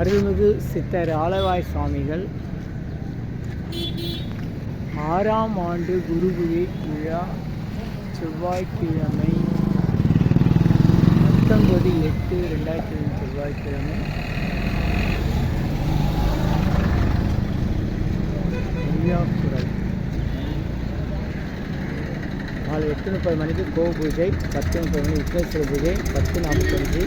அருள்மிகு சித்தர் ஆலவாய் சுவாமிகள் ஆறாம் ஆண்டு குருகுவி விழா செவ்வாய்க்கிழமை பத்தொன்பது எட்டு ரெண்டாயிரத்தி இருபது செவ்வாய்க்கிழமை. ஐயாக்குரல் காலை எட்டு முப்பது மணிக்கு கோ பூஜை பத்து முப்பது மணி விக்னேஸ்வர பூஜை பத்து நாற்பத்தஞ்சு.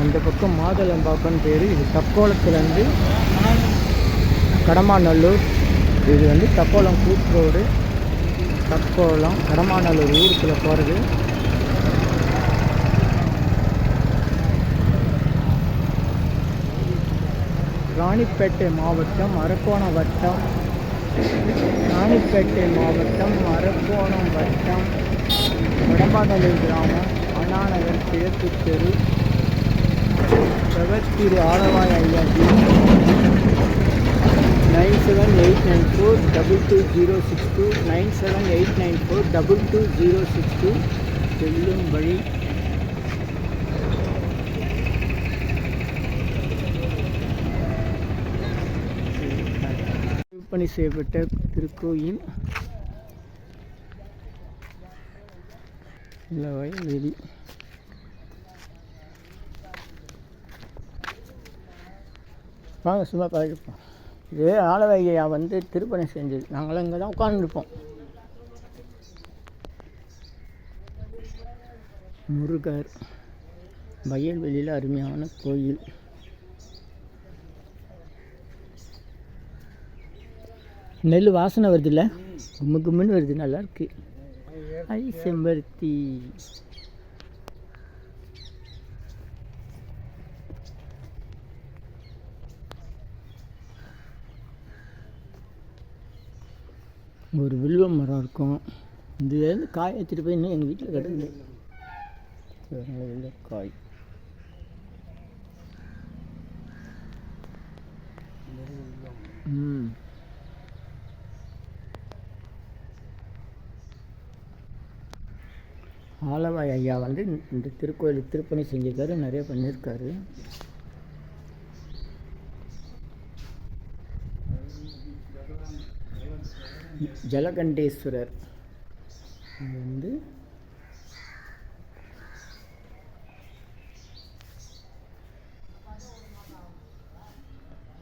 அந்த பக்கம் மாதளம்பாக்கம் பேர். இது தக்கோலத்துலேருந்து கடமாநல்லூர். இது வந்து தக்கோலம் கூட் ரோடு. தக்கோலம் கடமாநல்லூர் ஊருக்குள்ளே போகிறது ராணிப்பேட்டை மாவட்டம் அரக்கோணம் வட்டம். ராணிப்பேட்டை மாவட்டம் அரக்கோணம் வட்டம். வடமாநல்லூர் கிராமம். அண்ணாநகர் கிழக்கு தெரு பிரகத்திரு ஆலவாய் ஐயா nine seven eight nine four double two zero six two. Nine seven eight nine four double two zero six two. செல்லும் வழி. விற்பனை செய்யப்பட்ட திருக்கோயில். இல்லை வயல்வெளி நாங்கள் சும்மா பழகிப்போம் இதே ஆலவையா வந்து திருப்பணி செஞ்சது. நாங்களாம் இங்கே தான் உட்காந்துருப்போம் முருகர் வயல்வெளியில் அருமையான கோயில். நெல் வாசனை வருது இல்லை கும்மு கும்முன்னு வருது. நல்லா இருக்கு. ஐ செம்பருத்தி. ஒரு வில்வ மரம் இருக்கும். இதுலேருந்து காய் எடுத்துகிட்டு போய் இன்னும் எங்கள் வீட்டில் கிடக்குது காய். ம். ஆலவாய் ஐயா வந்து இந்த திருக்கோயில் திருப்பணி செஞ்சிருக்காரு நிறைய பண்ணியிருக்காரு ஜலகண்டேஸ்வரர். இது வந்து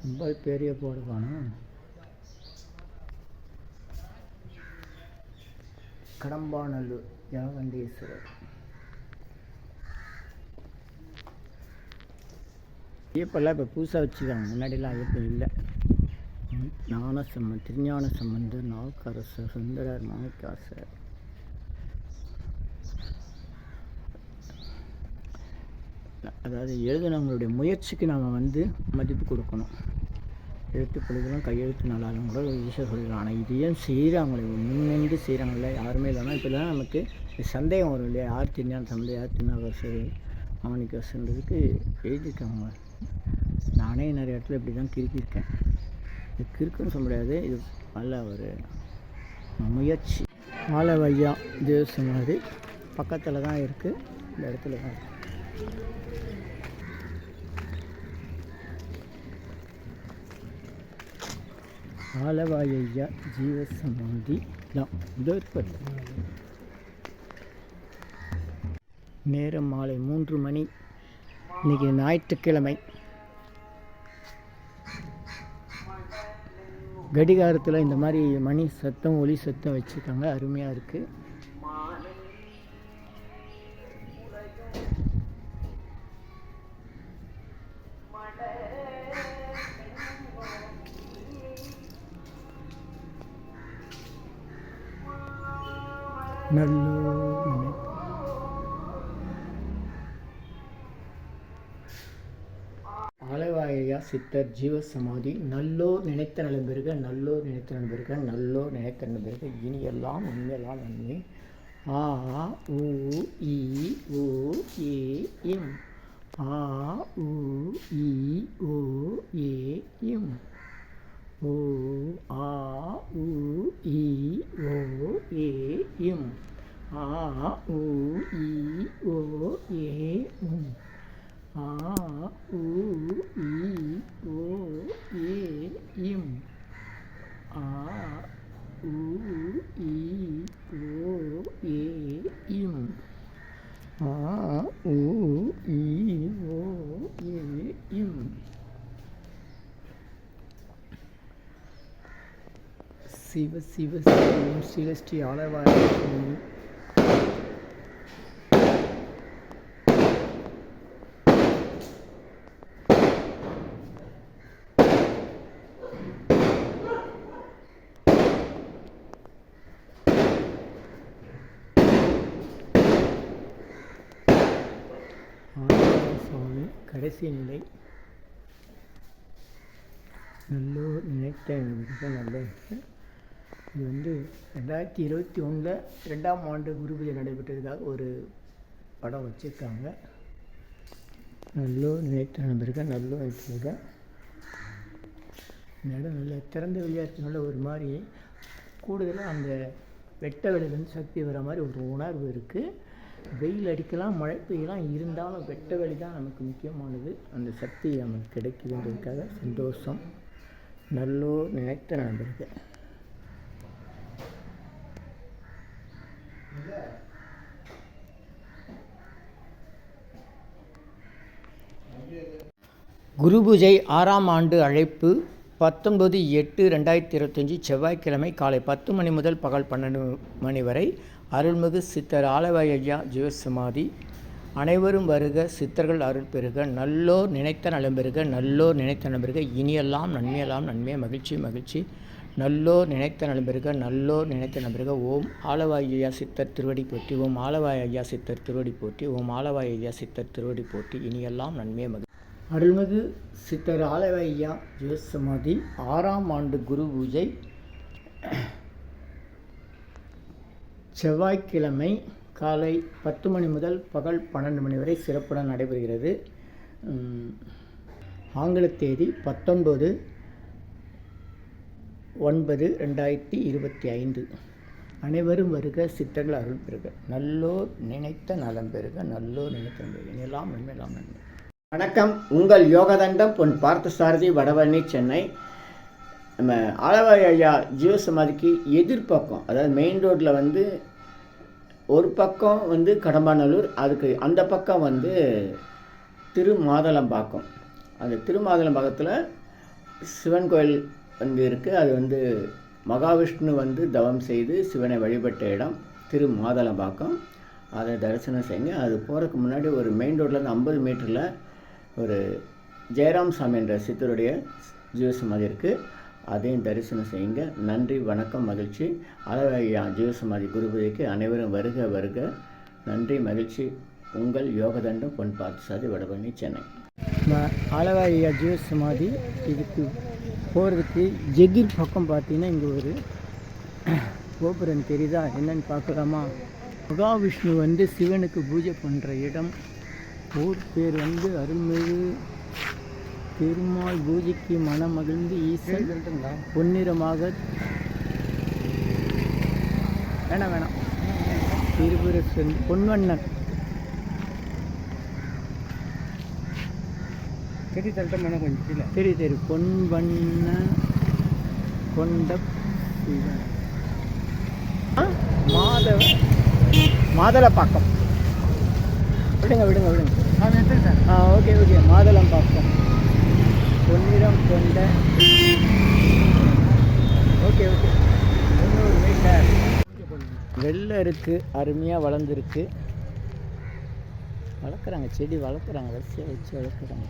ரொம்ப பெரிய போடுவானா கடம்பாநல்லூர் ஜலகண்டேஸ்வரர். ஐயப்பெல்லாம் இப்போ புதுசாக வச்சுருக்காங்க. முன்னாடிலாம் ஐயப்பன் இல்லை. ஞான சம்பந்த திருஞான சம்பந்தர் நாவுக்கரசர் சுந்தரர் மாணிக்காசர் அதாவது எழுதினவங்களுடைய முயற்சிக்கு நாம் வந்து மதிப்பு கொடுக்கணும். எழுத்து பொழுதுலாம் கையெழுத்து நல்லாலும் கூட ஈஸியாக சொல்லிடலாம் ஆனால் இது ஏன் செய்கிறாங்களே முன்னின்று செய்கிறாங்கல்ல யாருமே இல்லைன்னா இப்போ தான் நமக்கு சந்தேகம் வரும் இல்லையா? யார் திருஞான சம்பந்தம் யார் திருநாகரசர் மாணிக்காசன்றதுக்கு எழுதியிருக்காங்க. நானே நிறைய இடத்துல இப்படி தான் கிறுக்கியிருக்கேன் இது கிறுக்குன்னு சொல்ல முடியாது. இது நல்ல ஒரு முயற்சி. ஆலவையா தேவசமாதி பக்கத்தில் தான் இருக்குது இந்த இடத்துல தான் இருக்குது ஆலவாயையா ஜீவசமாதி தான் இதோ நேரம் மாலை மூன்று மணி. இன்னைக்கு ஞாயிற்றுக்கிழமை. கடிகாரத்தில் இந்த மாதிரி மணி சத்தம் ஒலி சத்தம் வச்சுருக்காங்க. அருமையாக இருக்குது நல்லூர். சித்தர் ஜீவ சமாதி நல்லோர் நினைத்த நலம் பெருக நல்லோர் நினைத்த நலம் பெருக நல்லோர் நினைத்த நலம் பெருக இனி எல்லாம் உண்மையெல்லாம் நன்மை. ஆ உ இ ஓ ஏ இம். ஆ உ இ ஓ ஏ இம். ஓ ஆ உ இ ஓ ஏ இம். ஆ உ இ ஓ ஏ உம். ஆ உ இ ஓ ஏ இம். ஆ உ இ ஓ ஏ இம். ஆ உ இ ஓ ஏ இம். சிவ சிவ சிவம் சிவஸ்ரீ ஆலவாய் ஆஞ்சநேய சுவாமி கடைசி நிலை. நல்லோர் நினைத்த மிக நல்ல இது வந்து ரெண்டாயிரத்தி இருபத்தி ஒன்றில் ரெண்டாம் ஆண்டு குரு பூஜை நடைபெற்றதுக்காக ஒரு படம் வச்சுருக்காங்க. நல்லோர் நினைத்த நண்பர்கள் நல்லோ நினைத்தவர்கள் இந்த இடம் நல்ல திறந்த வெளியாக இருக்கனால ஒரு மாதிரி. கூடுதலாக அந்த வெட்ட வெளியிலேருந்து சக்தி வர மாதிரி ஒரு உணர்வு இருக்குது வெயில் அடிக்கலாம் மழை பெய்யலாம் இருந்தாலும் வெட்ட வழி தான் நமக்கு முக்கியமானது. அந்த சக்தி நமக்கு கிடைக்குதுன்றதுக்காக சந்தோஷம். நல்லோர் நினைத்த நண்பர்கள். குருபூஜை ஆறாம் ஆண்டு அழைப்பு பத்தொன்பது எட்டு ரெண்டாயிரத்தி இருபத்தஞ்சி செவ்வாய்க்கிழமை காலை பத்து மணி முதல் பகல் பன்னெண்டு மணி வரை அருள்மிகு சித்தர் ஆலவாய் ஐயா ஜீவசமாதி. அனைவரும் வருக சித்தர்கள் அருள் பெறுக நல்லோர் நினைத்த நலம் பெறுக நல்லோர் நினைத்த நலம் பெறுக. இனியெல்லாம் நன்மையெல்லாம் நன்மை மகிழ்ச்சி மகிழ்ச்சி. நல்லோர் நினைத்த நலம் பெறுக நல்லோர் நினைத்த நலம் பெறுக. ஓம் ஆலவாய் ஐயா சித்தர் திருவடி போற்றி ஓம் ஆலவாய் ஐயா சித்தர் திருவடி போற்றி ஓம் ஆலவாய் ஐயா சித்தர் திருவடி போற்றி. இனியெல்லாம் நன்மை மகிழ்ச்சி. அருள்மிகு சித்தர் ஆலவாய் ஐயா ஜீவசமாதி ஆறாம் ஆண்டு குரு பூஜை. செவ்வாய்க்கிழமை காலை பத்து மணி முதல் பகல் பன்னெண்டு மணி வரை சிறப்புடன் நடைபெறுகிறது. ஆங்கில தேதி பத்தொன்பது ஒன்பது ரெண்டாயிரத்தி இருபத்தி ஐந்து. அனைவரும் வருக சித்தர்கள் அருள் பெறுக. நல்லோர் நினைத்த நலம் பெறுக நல்லோர் நினைத்த நலம் இனியெல்லாம் நன்மையெல்லாம் நன்மை. வணக்கம். உங்கள் யோகதண்டம் பொன் பார்த்தசாரதி வடவழனி சென்னை. நம்ம ஆலவாய் ஐயா ஜீவசமாதிக்கு எதிர்பக்கம் அதாவது மெயின் ரோட்டில் வந்து ஒரு பக்கம் வந்து கடம்பாநல்லூர் அதுக்கு அந்த பக்கம் வந்து திருமாதளம்பாக்கம். அந்த திருமாதளம்பாக்கத்தில் சிவன் கோயில் வந்து இருக்குது அது வந்து மகாவிஷ்ணு வந்து தவம் செய்து சிவனை வழிபட்ட இடம் திருமாதளம்பாக்கம். அதை தரிசனம் செய்யுங்க. அது போகிறதுக்கு முன்னாடி ஒரு மெயின் ரோட்லேருந்து ஐம்பது மீட்டரில் ஒரு ஜெயராம் சாமி என்ற சித்தருடைய ஜீவசமாதி இருக்குது அதையும் தரிசனம் செய்யுங்க. நன்றி வணக்கம் மகிழ்ச்சி. அழகையா ஜீவசமாதி குருபதிக்கு அனைவரும் வருக வருக. நன்றி மகிழ்ச்சி. உங்கள் யோகதண்டம் பொன் பார்த்தசாதி வடபழனி சென்னை ஆலவாயா ஜீவசமாதி இதுக்கு போகிறதுக்கு எதிர் பக்கம் பார்த்தீங்கன்னா இங்கே ஒரு கோபுரம் தெரியுதா? என்னன்னு பார்க்கலாமா? மகாவிஷ்ணு வந்து சிவனுக்கு பூஜை பண்ணுற இடம். ஊர் பேர் வந்து அருள்மிகு திருமால் பூஜைக்கு மனமகிழ்ந்து ஈசன் பொன்னிறமாக வேணாம் வேணாம். திருபுர சென் பொன்வண்ணன் செடி தள்ளிட்டோம்னா கொஞ்சம் கீழே. தெரி தெரி பொன்வண்ண கொண்ட மாதவ மாதளப்பாக்கம். விடுங்க விடுங்க விடுங்க. சார். ஆ ஓகே ஓகே. மாதளம்பாக்கம். பொன்னிறம் கொண்ட ஓகே ஓகே. முந்நூறு மீட்டர். வெள்ளை இருக்குது அருமையாக வளர்ந்துருக்கு. வளர்க்குறாங்க செடி வளர்க்குறாங்க வரிசையாக வச்சு வளர்க்குறாங்க.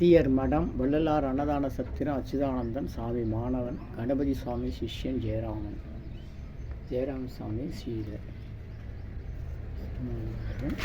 தீயர் மடம் வள்ளலார் அன்னதான சத்திரம் அச்சுதானந்தன் சாமி மாணவன் கணபதி சுவாமி சிஷ்யன் ஜெயராமன். ஜெயராம சாமி ஸ்ரீதர். திறந்த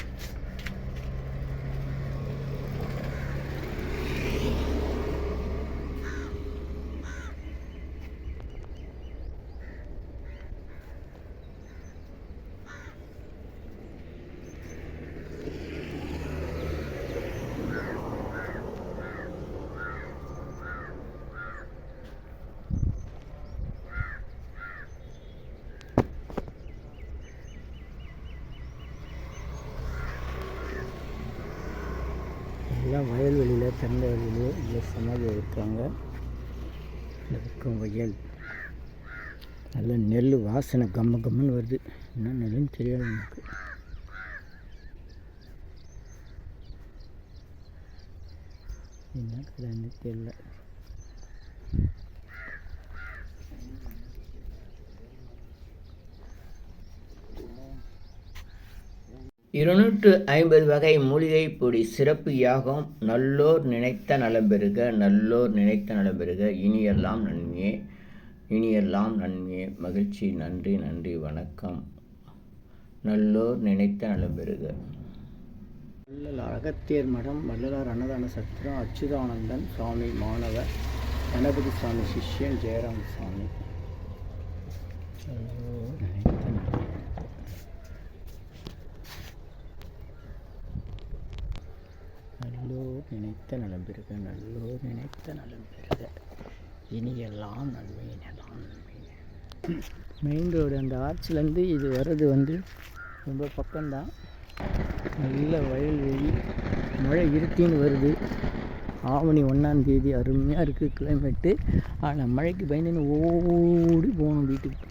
வெளியிலே இல்லை சமாதி இருக்காங்க. இருக்கும் வயல். நல்ல நெல் வாசனை கம்ம கம்முன்னு வருது. என்ன நெல்லுன்னு தெரியாது நமக்கு. என்ன தெரியல. இருநூற்று ஐம்பது வகை மூலிகை பொடி சிறப்பு யாகம். நல்லோர் நினைத்த நலம்பெறுக நல்லோர் நினைத்த நலம்பெறுக இனியெல்லாம் நன்மையே இனியெல்லாம் நன்மையே. மகிழ்ச்சி நன்றி நன்றி வணக்கம். நல்லோர் நினைத்த நலம் பெறுக. வள்ளல் அகத்தியர் மடம் வள்ளலார் அன்னதான சத்திரம் அச்சுதானந்தன் சுவாமி மாணவர் கணபதி சுவாமி சிஷ்யன் ஜெயராம் சுவாமி நல்லோர் நினைத்த நலம் நல்லோர் நினைத்த நலம் பெறுக நல்லோர் நினைத்த நலம் பெறுக. இனியெல்லாம் நன்மை எல்லாம் நன்மை மெயின் ரோடு அந்த ஆர்ச்சிலேருந்து இது வர்றது வந்து ரொம்ப பக்கம்தான். நல்ல வயல்வெளி மழை இருட்டின்னு வருது. ஆவணி ஒன்றாந்தேதி அருமையாக இருக்குது கிளைமேட்டு ஆனால் மழைக்கு பயந்துன்னு ஓடி போகணும் வீட்டுக்கு.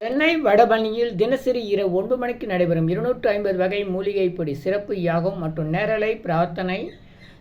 சென்னை வடபழனியில் தினசரி இரவு ஒன்பது மணிக்கு நடைபெறும் இருநூற்று ஐம்பது வகை மூலிகைப்படி சிறப்பு யாகம் மற்றும் நேரலை பிரார்த்தனை